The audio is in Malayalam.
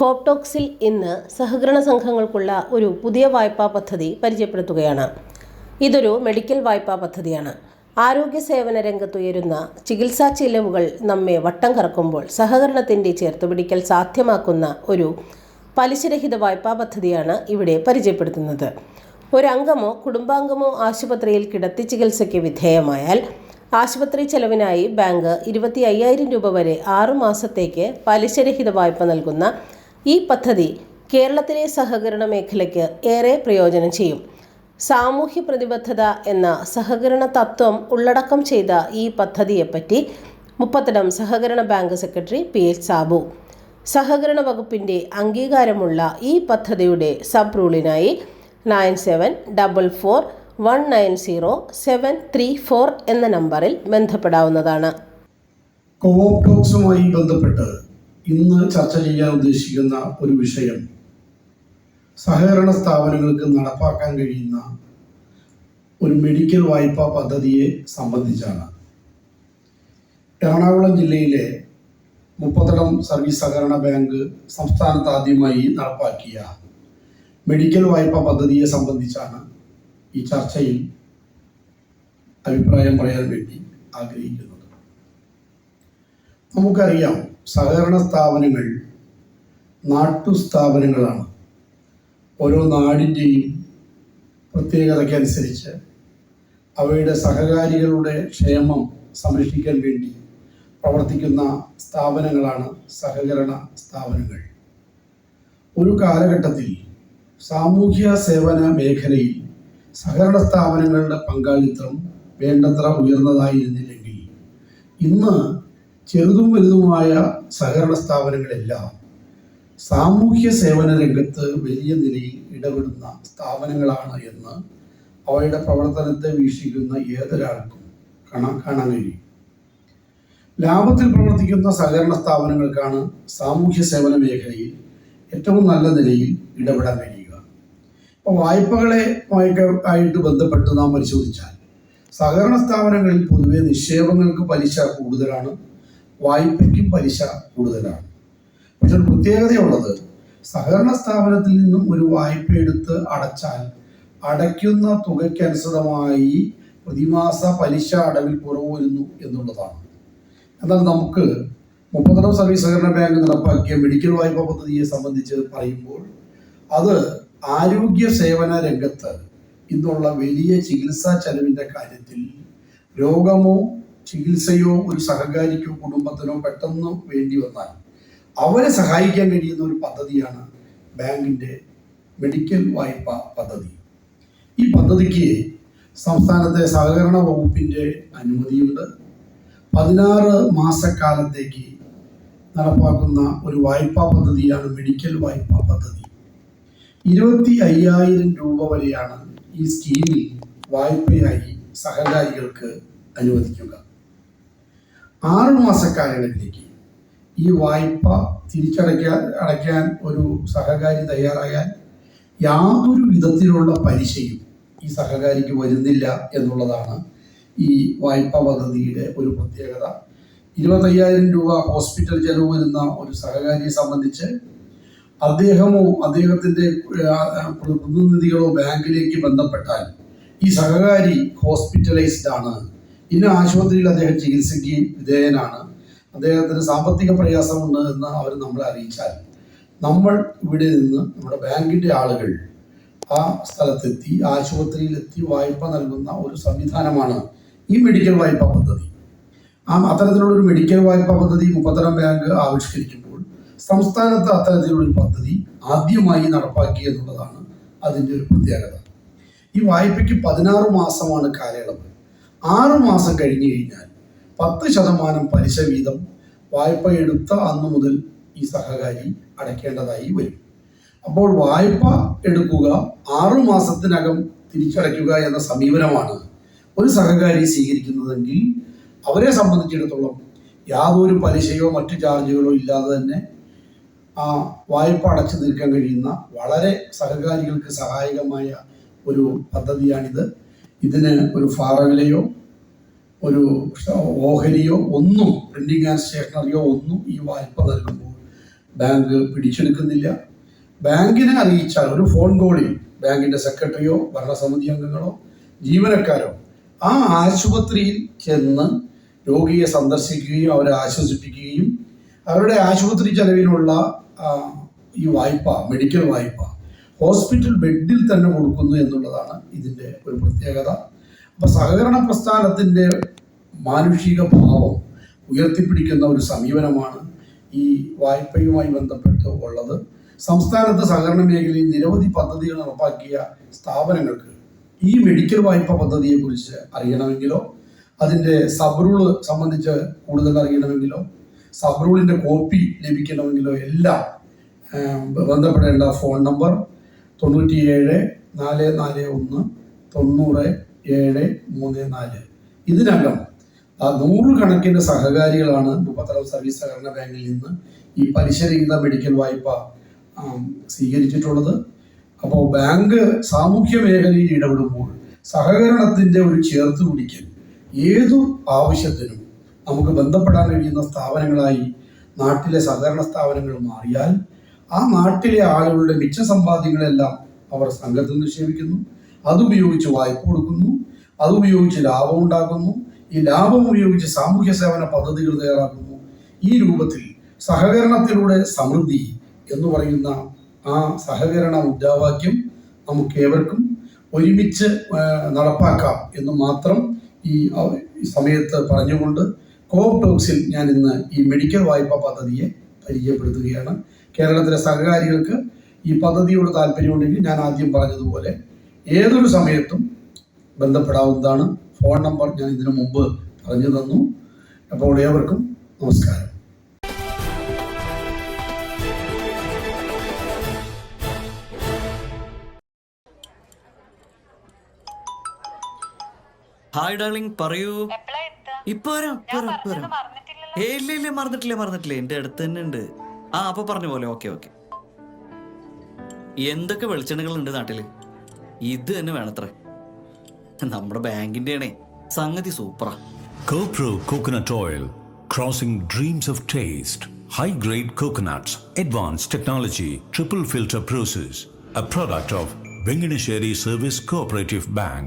കോപ്ടോക്സിൽ ഇന്ന് സഹകരണ സംഘങ്ങൾക്കുള്ള ഒരു പുതിയ വായ്പാ പദ്ധതി പരിചയപ്പെടുത്തുകയാണ്. ഇതൊരു മെഡിക്കൽ വായ്പാ പദ്ധതിയാണ്. ആരോഗ്യ സേവന രംഗത്തുയരുന്ന ചികിത്സാ ചിലവുകൾ നമ്മെ വട്ടം കറക്കുമ്പോൾ സഹകരണത്തിന്റെ ചേർത്തുപിടിക്കൽ സാധ്യമാക്കുന്ന ഒരു പലിശരഹിത വായ്പാ പദ്ധതിയാണ് ഇവിടെ പരിചയപ്പെടുത്തുന്നത്. ഒരംഗമോ കുടുംബാംഗമോ ആശുപത്രിയിൽ കിടത്തി ചികിത്സയ്ക്ക് വിധേയമായാൽ ആശുപത്രി ചെലവിനായി ബാങ്ക് ഇരുപത്തി അയ്യായിരം രൂപ വരെ ആറു മാസത്തേക്ക് പലിശരഹിത വായ്പ നൽകുന്ന ഈ പദ്ധതി കേരളത്തിലെ സഹകരണ മേഖലയ്ക്ക് ഏറെ പ്രയോജനം ചെയ്യും. സാമൂഹ്യ പ്രതിബദ്ധത എന്ന സഹകരണ തത്വം ഉള്ളടക്കം ചെയ്ത ഈ പദ്ധതിയെപ്പറ്റി മുപ്പത്തടം സഹകരണ bank secretary P H Sabu. സഹകരണ വകുപ്പിന്റെ അംഗീകാരമുള്ള ഈ പദ്ധതിയുടെ sub റൂളിനായി nine seven double four one nine zero seven three four എന്ന നമ്പറിൽ ബന്ധപ്പെടാവുന്നതാണ്. കോവോപ് ബന്ധപ്പെട്ട് ഇന്ന് ചർച്ച ചെയ്യാൻ ഉദ്ദേശിക്കുന്ന ഒരു വിഷയം സഹകരണ സ്ഥാപനങ്ങൾക്ക് നടപ്പാക്കാൻ കഴിയുന്ന ഒരു മെഡിക്കൽ വായ്പാ പദ്ധതിയെ സംബന്ധിച്ചാണ്. എറണാകുളം ജില്ലയിലെ മുപ്പത്തടം സർവീസ് സഹകരണ ബാങ്ക് സംസ്ഥാനത്ത് ആദ്യമായി നടപ്പാക്കിയ മെഡിക്കൽ വായ്പാ പദ്ധതിയെ സംബന്ധിച്ചാണ് ഈ ചർച്ചയിൽ അഭിപ്രായം പറയാൻ വേണ്ടി ആഗ്രഹിക്കുന്നത്. നമുക്കറിയാം സഹകരണ സ്ഥാപനങ്ങൾ നാട്ടു സ്ഥാപനങ്ങളാണ് ഓരോ നാടിന്റെയും പ്രത്യേകതയ്ക്കനുസരിച്ച് അവയുടെ സഹകാരികളുടെ ക്ഷേമം സംരക്ഷിക്കാൻ വേണ്ടി പ്രവർത്തിക്കുന്ന സ്ഥാപനങ്ങളാണ് സഹകരണ സ്ഥാപനങ്ങൾ. ഒരു കാലഘട്ടത്തിൽ സാമൂഹ്യ സേവന മേഖലയിൽ സഹകരണ സ്ഥാപനങ്ങളുടെ പങ്കാളിത്തം വേണ്ടത്ര ഉയർന്നതായിരുന്നില്ലെങ്കിൽ ഇന്ന് ചെറുതും വലുതുമായ സഹകരണ സ്ഥാപനങ്ങളെല്ലാം സാമൂഹ്യ സേവന രംഗത്ത് വലിയ നിലയിൽ ഇടപെടുന്ന സ്ഥാപനങ്ങളാണ് എന്ന് അവയുടെ പ്രവർത്തനത്തെ വീക്ഷിക്കുന്ന ഏതൊരാൾക്കും കാണാൻ കാണാൻ കഴിയും. ലാഭത്തിൽ പ്രവർത്തിക്കുന്ന സഹകരണ സ്ഥാപനങ്ങൾക്കാണ് സാമൂഹ്യ സേവന മേഖലയിൽ ഏറ്റവും നല്ല നിലയിൽ ഇടപെടാൻ കഴിയുക. അപ്പോൾ വായ്പകളെ ആയിട്ട് ബന്ധപ്പെട്ട് നാം പരിശോധിച്ചാൽ സഹകരണ സ്ഥാപനങ്ങളിൽ പൊതുവെ നിക്ഷേപങ്ങൾക്ക് പലിശ കൂടുതലാണ്. വായ്പയ്ക്കും പലിശ കൂടുതലാണ്. പക്ഷെ ഒരു പ്രത്യേകതയുള്ളത് സഹകരണ സ്ഥാപനത്തിൽ നിന്നും ഒരു വായ്പ എടുത്ത് അടച്ചാൽ അടയ്ക്കുന്ന തുകയ്ക്കനുസൃതമായി പ്രതിമാസ പലിശ അടവിൽ കുറവ് വരുന്നു എന്നുള്ളതാണ്. എന്നാൽ നമുക്ക് മുപ്പത്തടം സർവീസ് സഹകരണ ബാങ്ക് നടപ്പാക്കിയ മെഡിക്കൽ വായ്പാ പദ്ധതിയെ സംബന്ധിച്ച് പറയുമ്പോൾ അത് ആരോഗ്യ സേവന രംഗത്ത് ഇന്നുള്ള വലിയ ചികിത്സാ ചെലവിന്റെ കാര്യത്തിൽ രോഗമോ ചികിത്സയോ ഒരു സഹകാരിക്കോ കുടുംബത്തിനോ പെട്ടെന്ന് വേണ്ടി വന്നാൽ അവരെ സഹായിക്കാൻ കഴിയുന്ന ഒരു പദ്ധതിയാണ് ബാങ്കിന്റെ മെഡിക്കൽ വായ്പ പദ്ധതി. ഈ പദ്ധതിക്ക് സംസ്ഥാനത്തെ സഹകരണ വകുപ്പിന്റെ അനുമതിയുണ്ട്. പതിനാറ് മാസക്കാലത്തേക്ക് നടപ്പാക്കുന്ന ഒരു വായ്പാ പദ്ധതിയാണ് മെഡിക്കൽ വായ്പാ പദ്ധതി. ഇരുപത്തി അയ്യായിരം രൂപ വരെയാണ് ഈ സ്കീമിൽ വായ്പയായി സഹകാരികൾക്ക് അനുവദിക്കുക. ആറു ഈ വായ്പ തിരിച്ചടയ്ക്കാൻ അടയ്ക്കാൻ ഒരു സഹകാരി തയ്യാറായാൽ യാതൊരു വിധത്തിലുള്ള പലിശയും ഈ സഹകാരിക്ക് വരുന്നില്ല എന്നുള്ളതാണ് ഈ വായ്പാ പദ്ധതിയുടെ ഒരു പ്രത്യേകത. ഇരുപത്തയ്യായിരം രൂപ ഹോസ്പിറ്റൽ ചെലവ് വരുന്ന ഒരു സഹകാരിയെ സംബന്ധിച്ച് അദ്ദേഹമോ അദ്ദേഹത്തിന്റെ പ്രതിനിധികളോ ബാങ്കിലേക്ക് ബന്ധപ്പെട്ടാൽ ഈ സഹകാരി ഹോസ്പിറ്റലൈസ്ഡ് ആണ് ഇന്ന ആശുപത്രിയിൽ അദ്ദേഹം ചികിത്സയ്ക്ക് വിധേയനാണ്. അദ്ദേഹത്തിന് സാമ്പത്തിക പ്രയാസമുണ്ട് എന്ന് അവർ നമ്മളെ അറിയിച്ചാൽ നമ്മൾ ഇവിടെ നിന്ന് നമ്മുടെ ബാങ്കിന്റെ ആളുകൾ ആ സ്ഥലത്തെത്തി ആശുപത്രിയിലെത്തി വായ്പ നൽകുന്ന ഒരു സംവിധാനമാണ് ഈ മെഡിക്കൽ വായ്പാ പദ്ധതി. ആ അത്തരത്തിലുള്ള ഒരു മെഡിക്കൽ വായ്പാ പദ്ധതി മുപ്പത്തരം ബാങ്ക് ആവിഷ്കരിക്കുമ്പോൾ സംസ്ഥാനത്ത് അത്തരത്തിലുള്ളൊരു പദ്ധതി ആദ്യമായി നടപ്പാക്കി എന്നുള്ളതാണ് അതിന്റെ ഒരു പ്രത്യേകത. ഈ വായ്പയ്ക്ക് പതിനാറ് മാസമാണ് കാലയളവ്. ആറ് മാസം കഴിഞ്ഞു കഴിഞ്ഞാൽ പത്ത് ശതമാനം പലിശ വീതം വായ്പ എടുത്ത അന്നു മുതൽ ഈ സഹകാരി അടയ്ക്കേണ്ടതായി വരും. അപ്പോൾ വായ്പ എടുക്കുക ആറു മാസത്തിനകം തിരിച്ചടയ്ക്കുക എന്ന സമീപനമാണ് ഒരു സഹകാരി സ്വീകരിക്കുന്നതെങ്കിൽ അവരെ സംബന്ധിച്ചിടത്തോളം യാതൊരു പലിശയോ മറ്റു ചാർജുകളോ ഇല്ലാതെ തന്നെ ആ വായ്പ അടച്ചു തീർക്കാൻ കഴിയുന്ന വളരെ സഹകാരികൾക്ക് സഹായകമായ ഒരു പദ്ധതിയാണിത്. ഇതിന് ഒരു ഫാറവിലയോ ഒരു ഓഹരിയോ ഒന്നും പ്രിന്റിംഗ് ആൻഡ് സ്റ്റേഷനറിയോ ഒന്നും ഈ വായ്പ നൽകുമ്പോൾ ബാങ്ക് പിടിച്ചെടുക്കുന്നില്ല. ബാങ്കിനെ അറിയിച്ചാൽ ഒരു ഫോൺ കോളിൽ ബാങ്കിന്റെ സെക്രട്ടറിയോ ഭരണസമിതി അംഗങ്ങളോ ജീവനക്കാരോ ആ ആശുപത്രിയിൽ ചെന്ന് രോഗിയെ സന്ദർശിക്കുകയും അവരെ ആശ്വസിപ്പിക്കുകയും അവരുടെ ആശുപത്രി ചെലവിലുള്ള ഈ വായ്പ മെഡിക്കൽ വായ്പ ഹോസ്പിറ്റൽ ബെഡിൽ തന്നെ കൊടുക്കുന്നു എന്നുള്ളതാണ് ഇതിന്റെ ഒരു പ്രത്യേകത. അപ്പം സഹകരണ പ്രസ്ഥാനത്തിന്റെ മാനുഷിക ഭാവം ഉയർത്തിപ്പിടിക്കുന്ന ഒരു സമീപനമാണ് ഈ വായ്പയുമായി ബന്ധപ്പെട്ട് ഉള്ളത്. സംസ്ഥാനത്ത് സഹകരണ മേഖലയിൽ നിരവധി പദ്ധതികൾ നടപ്പാക്കിയ സ്ഥാപനങ്ങൾക്ക് ഈ മെഡിക്കൽ വായ്പ പദ്ധതിയെക്കുറിച്ച് അറിയണമെങ്കിലോ അതിന്റെ സബ് സംബന്ധിച്ച് കൂടുതൽ അറിയണമെങ്കിലോ സബ് റൂളിന്റെ കോപ്പി ലഭിക്കണമെങ്കിലോ എല്ലാം ബന്ധപ്പെടേണ്ട ഫോൺ നമ്പർ തൊണ്ണൂറ്റിയേഴ് നാല് നാല് ഒന്ന് തൊണ്ണൂറ് ഏഴ് മൂന്ന് നാല്. ഇതിനകം നൂറുകണക്കിന് സഹകാരികളാണ് മുപ്പത്തരം സർവീസ് സഹകരണ ബാങ്കിൽ നിന്ന് ഈ പലിശരഹിത മെഡിക്കൽ വായ്പ സ്വീകരിച്ചിട്ടുള്ളത്. അപ്പോൾ ബാങ്ക് സാമൂഹ്യ മേഖലയിൽ ഇടപെടുമ്പോൾ സഹകരണത്തിന്റെ ഒരു ചേർത്ത് പിടിക്കൽ ഏതു ആവശ്യത്തിനും നമുക്ക് ബന്ധപ്പെടാൻ കഴിയുന്ന സ്ഥാപനങ്ങളായി നാട്ടിലെ സഹകരണ സ്ഥാപനങ്ങൾ മാറിയാൽ ആ നാട്ടിലെ ആളുകളുടെ മിച്ച സമ്പാദ്യങ്ങളെല്ലാം അവർ സംഘത്തിൽ നിക്ഷേപിക്കുന്നു. അതുപയോഗിച്ച് വായ്പ കൊടുക്കുന്നു. അതുപയോഗിച്ച് ലാഭം ഉണ്ടാക്കുന്നു. ഈ ലാഭം ഉപയോഗിച്ച് സാമൂഹ്യ സേവന പദ്ധതികൾ തയ്യാറാക്കുന്നു. ഈ രൂപത്തിൽ സഹകരണത്തിലൂടെ സമൃദ്ധി എന്ന് പറയുന്ന ആ സഹകരണ മുദ്രാവാക്യം നമുക്ക് ഏവർക്കും ഒരുമിച്ച് നടപ്പാക്കാം എന്ന് മാത്രം ഈ സമയത്ത് പറഞ്ഞുകൊണ്ട് കോപ്പ് ടോക്സിൽ ഞാൻ ഇന്ന് ഈ മെഡിക്കൽ വായ്പ പദ്ധതിയെ പരിചയപ്പെടുത്തുകയാണ്. കേരളത്തിലെ സഹകാരികൾക്ക് ഈ പദ്ധതിയോട് താല്പര്യമുണ്ടെങ്കിൽ ഞാൻ ആദ്യം പറഞ്ഞതുപോലെ ഏതൊരു സമയത്തും ബന്ധപ്പെടാവുന്നതാണ്. ഫോൺ നമ്പർ ഞാൻ ഇതിനു മുമ്പ് പറഞ്ഞു തന്നു. അപ്പോൾ ഏവർക്കും നമസ്കാരം. ഹായ് ഡാർലിംഗ് പറയൂ. ഇപ്പൊ വരാം ഇല്ല മറന്നിട്ടില്ലേ മറന്നിട്ടില്ല. എന്റെ അടുത്ത് തന്നെ ഉണ്ട്. ആ അപ്പൊ പറഞ്ഞ പോലെ ഓക്കെ ഓക്കെ. എന്തൊക്കെ വെളിച്ചെണ്ണകൾ ഉണ്ട് നാട്ടിൽ? ഇത് തന്നെ വേണത്ര. നമ്മുടെ ബാങ്കിന്റെ ആണേ സംഗതി സൂപ്പറാ coconut oil crossing dreams of taste high grade coconuts advance technology triple filter process a product of Venganassery service cooperative bank